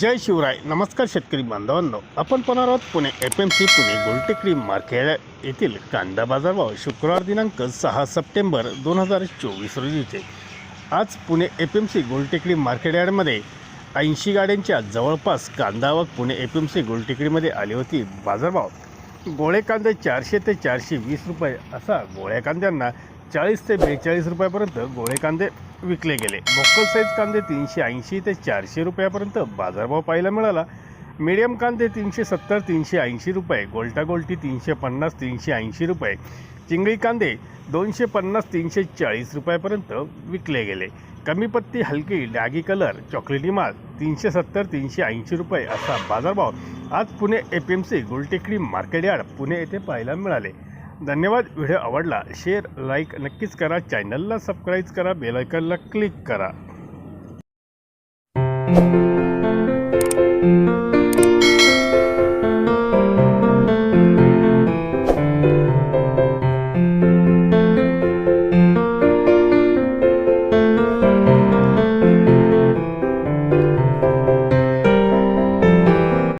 जय शिवराय. नमस्कार शेतकरी बांधवांनो. आपण पाहणार आहोत Pune F M C Pune Goltekdi market येथील कांदा बाजारभाव शुक्रवार दिनांक सहा सप्टेंबर दोन हजार चोवीस रोजीचे आज Pune F M C Goltekdi market यार्डमध्ये ऐंशी गाड्यांच्या जवळपास कांदा आवक पुणे एफ एम सी गोलटेकडीमध्ये आली होती बाजारभाव गोळे कांदे चारशे ते चारशे वीस रुपये असा गोळ्या कांद्यांना चाळीस ते बेचाळीस रुपयापर्यंत गोळे कांदे विकले गेले. लोकल साईज कांदे तीनशे ऐंशी ते चारशे रुपयापर्यंत बाजारभाव पाहायला मिळाला. मीडियम कांदे तीनशे सत्तर तीनशे ऐंशी रुपये गोल्टागोल्टी तीनशे पन्नास तीनशे ऐंशी रुपये चिंगळी कांदे दोनशे पन्नास तीनशे चाळीस रुपयापर्यंत विकले गेले. कमी पत्ती हलकी डागी कलर चॉकलेटी माल तीनशे सत्तर तीनशे ऐंशी रुपये असा बाजारभाव आज Pune F M C Gultekdi market yard Pune येथे पाहायला मिळाले. धन्यवाद. व्हिडिओ आवडला शेअर लाईक नक्कीच करा. चॅनलला सबस्क्राईब करा बेलायकनला क्लिक करा.